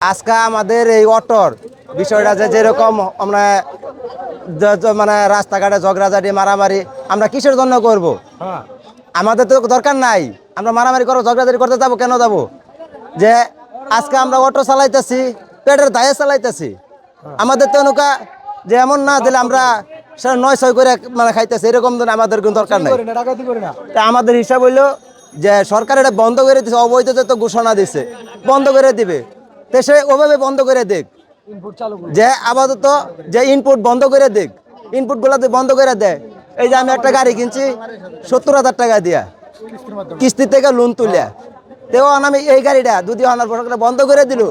আজকে আমাদের এই অটোর বিষয়টা যে যেরকম আমরা মানে রাস্তাঘাটে ঝগড়াঝাটি মারামারি আমরা কিসের জন্য করব? আমাদের তো দরকার নাই। আমরা মারামারি করো ঝগড়াঝাটি করতে যাব কেন যাব? যে আজকে আমরা অটো চালাইতেছি পেটের দায়ে চালাইতেছি। আমাদের তো নৌকা যে এমন না দিলে আমরা নয় ছয় করে মানে খাইতেছি এরকম আমাদের কোনো দরকার নাই। তা আমাদের হিসাব হইল যে সরকার এটা বন্ধ করে দিছে অবৈধ তো ঘোষণা দিছে বন্ধ করে দিবে। তো সে ওভাবে বন্ধ করে দেখ। যে আপাতত যে ইনপুট বন্ধ করে দেখ। ইনপুটগুলা বন্ধ করে দেয় এই যে আমি একটা গাড়ি কিনছি সত্তর হাজার টাকা দিয়া। কিস্তি থেকে লোন তুলিয়া। তেও আমি এই গাড়িটা যদি আনার পর বন্ধ করে দিল।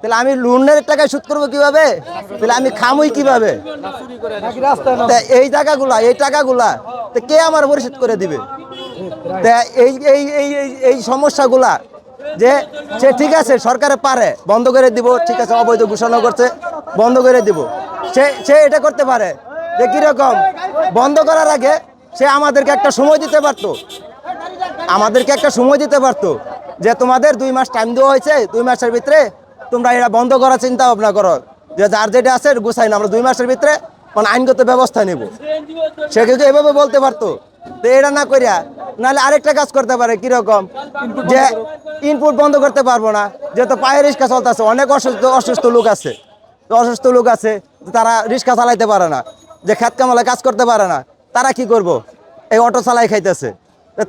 তাহলে আমি লোনের টাকা সুদ করব কীভাবে? তাহলে আমি খামুই কীভাবে? এই টাকাগুলা এই টাকাগুলা তো কে আমার পরিশোধ করে দিবে? এই এই- এই সমস্যাগুলা যে, সে ঠিক আছে, সরকারে পারে, বন্ধ করে দিব, ঠিক আছে, অবৈধ ঘোষণা করছে, বন্ধ করে দিব। সে সে এটা করতে পারে। যে কীরকম, বন্ধ করার আগে সে আমাদেরকে একটা সময় দিতে পারতো। আমাদেরকে একটা সময় দিতে পারতো যে তোমাদের দুই মাস টাইম দেওয়া হয়েছে, দুই মাসের ভিতরে তোমরা এটা বন্ধ করার চিন্তা ভাবনা করো। যে যার যেটা আছে, গুছাই না, আমরা দুই মাসের ভিতরে মানে আইনগত ব্যবস্থা নেব। সে কিন্তু এভাবে বলতে পারতো। তো এটা না করিয়া নাহলে আরেকটা কাজ করতে পারে কীরকম? যে ইনপুট বন্ধ করতে পারব না, যেহেতু পায়ে রিক্সা চলতেছে, অনেক অসুস্থ অসুস্থ লোক আছে। তো অসুস্থ লোক আছে তারা রিক্সা চালাইতে পারে না, যে খেত কামালায় কাজ করতে পারে না। তারা কি করব? এই অটো চালাই খাইতেছে।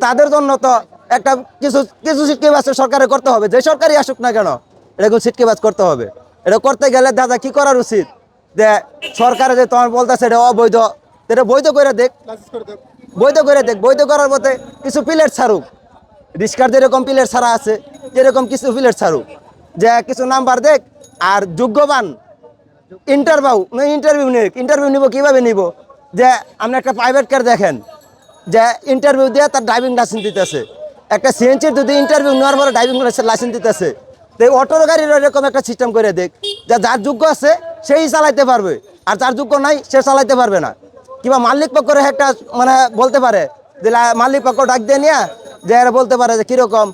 তাদের জন্য তো একটা কিছু কিছু সিটকে বাস সরকারের করতে হবে, যে সরকারই আসুক না কেন এরকম সিটকে বাস করতে হবে। এটা করতে গেলে দাদা কি করার উচিত? যে সরকারে যে তোমার বলতেছে এটা অবৈধ এটা বৈধ করে দেখ। বৈধ করে দেখ, বৈধ করার মতে কিছু প্লেট ছাড়ুক। রিস্কার যেরকম প্লেট ছাড়া আছে, যেরকম কিছু প্লেট ছাড়ুক। যে কিছু নাম্বার দেখ, আর যোগ্যবান ইন্টারভিউ ইন্টারভিউ নিক। ইন্টারভিউ নিব কীভাবে নিব? যে আপনি একটা প্রাইভেট কার দেখেন, যে ইন্টারভিউ দিয়ে তার ড্রাইভিং লাইসেন্স দিতেছে। একটা সিএনজির যদি ইন্টারভিউ নেওয়ার পরে ড্রাইভিং লাইসেন্স দিতেছে, তো এই অটোর গাড়ির এরকম একটা সিস্টেম করে দেখ, যে যার যোগ্য আছে, সেই চালাইতে পারবে। আর যার যোগ্য নাই, সে চালাইতে পারবে না। কিংবা মালিক পক্ষের একটা মানে বলতে পারে, যে মালিক পক্ষ ডাক দিয়ে নিয়ে, যে এরা বলতে পারে যে কীরকম,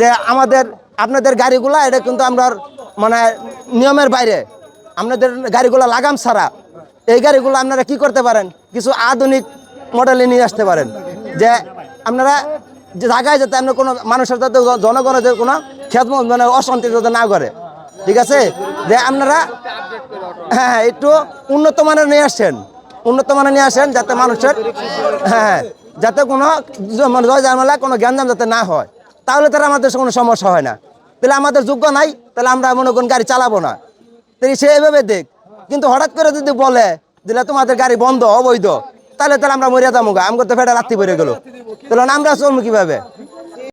যে আমাদের, আপনাদের গাড়িগুলা, এটা কিন্তু আমরা মানে নিয়মের বাইরে, আপনাদের গাড়িগুলো লাগাম ছাড়া, এই গাড়িগুলো আপনারা কি করতে পারেন? কিছু আধুনিক মডেলে নিয়ে আসতে পারেন, যে আপনারা যে জায়গায় যাতে আপনার কোনো মানুষের যাতে জনগণের কোনো খেত মানে অশান্তি যাতে না করে, ঠিক আছে? যে আপনারা হ্যাঁ হ্যাঁ একটু উন্নত মানের নিয়ে আসছেন উন্নত মানের নিয়ে আসেন যাতে মানুষের হ্যাঁ যাতে কোনো মানে জয় জামেলা কোনো জ্ঞানজাম যাতে না হয়। তাহলে তারা আমাদের কোনো সমস্যা হয় না। তাহলে আমাদের যোগ্য নাই, তাহলে আমরা মনে করুন গাড়ি চালাবো না। তাই সে এভাবে দেখ। কিন্তু হঠাৎ করে যদি বলে, দিলে তোমাদের গাড়ি বন্ধ, অবৈধ, তাহলে তাহলে আমরা মরিয়া যাব গা। আমাকে তো ফেটা রাত্রি পড়ে গেলো। তাহলে আমরা চলবো কীভাবে?